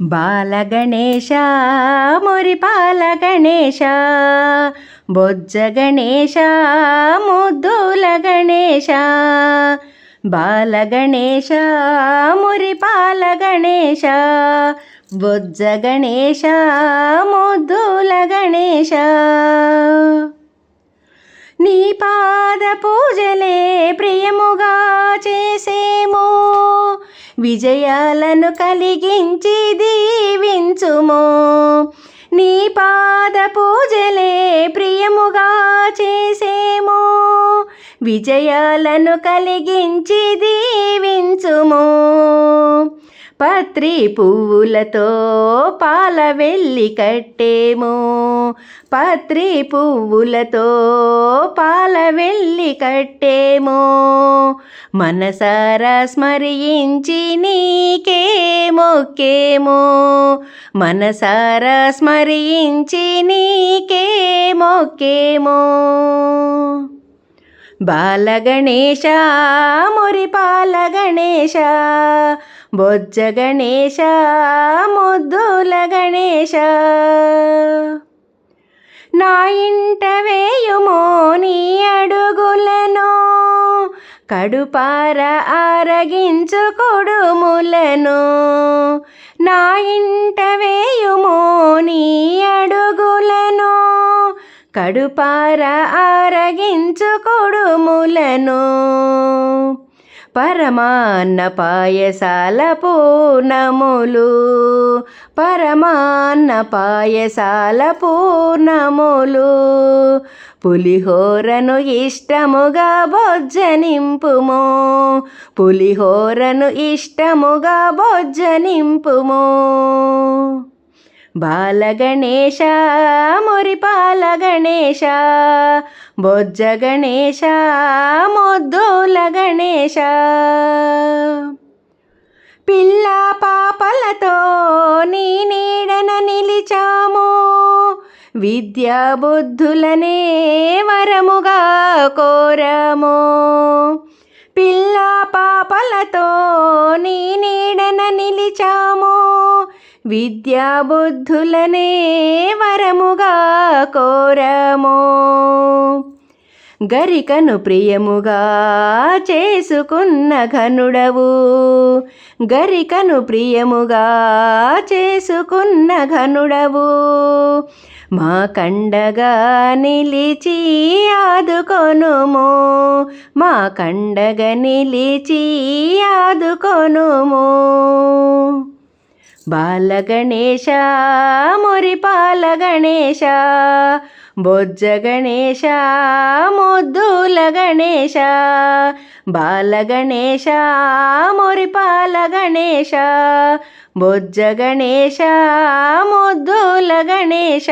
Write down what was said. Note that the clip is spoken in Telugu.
బాలగణేశ మురిపాల గణేశ బొజ్జ గణేశ ముద్దుల గణేశ బాలగణేశ మురిపాల గణేశ బొజ్జ గణేశ ముద్దుల గణేశ. నీ పాద పూజలే ప్రియముగా విజయాలను కలిగించి దీవించుము. నీ పాద పూజలే ప్రియముగా చేసేమో. విజయాలను కలిగించి దీవించుము. పత్రి పువ్వులతో పాల వెళ్ళి కట్టేము. పత్రి పువ్వులతో పాల వెళ్ళి కట్టేము. మనసారా స్మరించి నీకే మొక్కేమో మనసారా స్మరించి నీకే మొక్కేమో బాలగణేశ మురిపాల గణేశ బొజ్జ గణేశ ముద్దుల గణేశ. నా ఇంట వేయుమో నీ అడుగులను కడుపార ఆరగించు కొడుములను. నా ఇంట వేయుమో నీ అడుగులను కడుపార ఆరగించుకొడుములను పరమాన్న పాయసాల పూర్ణములు. పరమాన్న పాయసాల పూర్ణములు. పులిహోరను ఇష్టముగా భోజనింపుము. పులిహోరను ఇష్టముగా భోజనింపుము. బాలగణేశ మురిపాల గణేశ బొజ్జ గణేశ ముద్దుల గణేశ. పిల్ల పాపలతో నీ నీడన నిలిచాము. విద్యా బుద్ధులనే వరముగా కోరము. పిల్ల పాపలతో నీ నీడన నిలిచాము. విద్యాబుద్ధులనే వరముగా కోరము. గరికను ప్రియముగా చేసుకున్న ఘనుడవు. గరికను ప్రియముగా చేసుకున్న ఘనుడవు. మా కండగా నిలిచి ఆదుకొనుము. మా కండగ నిలిచి ఆదుకొనుము. బాలగణేశ మురిపాల గణేశ బొజ్జ గణేశ ముద్దుల గణేశ బాలగణేశ మురిపాల గణేశ బొజ్జ గణేశ ముద్దుల గణేశ.